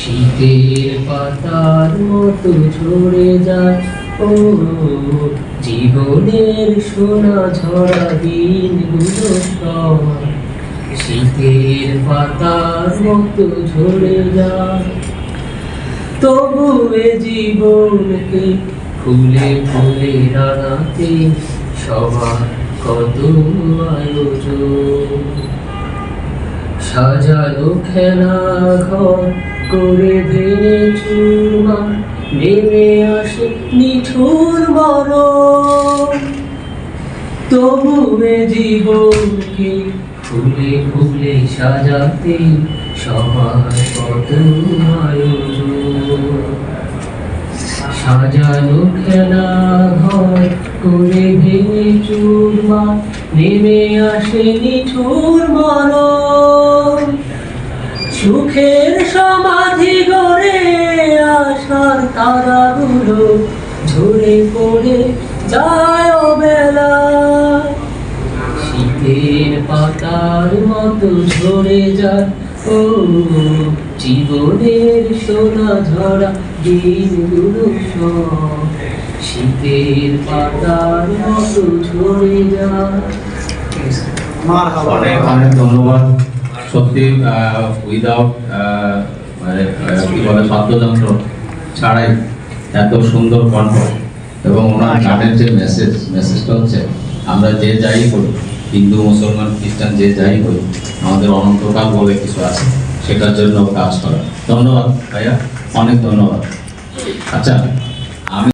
শীতের পাতার মতো ঝরে যায়। ও, জীবনের সোনা ঝরা দিনগুলো সব। শীতের পাতার মতো ঝরে যায়। তবু এ জীবনকে ফুলে ফুলে রাঙাতে সবার কত আয়োজন। সাজানো খেলা ঘর করে ভেঙে চুরমা নেমে আসে নিঠুর মরণ। তবু এ জীবনকে ফুলে ফুলে সাজাতে সবার কত আয়োজন? সাজানো খেলা ঘর করে ভেঙে চুরমা, নেমে আসে নিঠুর মরণ। সুখের সমাধি গড়ে আসার তারাগুলো ঝরে পড়ে যায় বেলা শীতের পাতার মতো ঝরে যায় ও জীবনের সোনা ঝরা দিনগুলো সব শীতের পাতার মতো ঝরে যায় অনেক অনেক ধন্যবাদ। সত্যি উইদাউট মানে আহ, কি বলে বাদ্যযন্ত্র ছাড়াই এত সুন্দর কণ্ঠ এবং ওনার গানের যে মেসেজ মেসেজটা হচ্ছে আমরা যে যাই করি হিন্দু, মুসলমান, খ্রিস্টান, যে যাই হই আমাদের অনন্তকাল বলে কিছু আছে, সেটার জন্য কাজ করা। ধন্যবাদ, ভাইয়া। অনেক ধন্যবাদ। আচ্ছা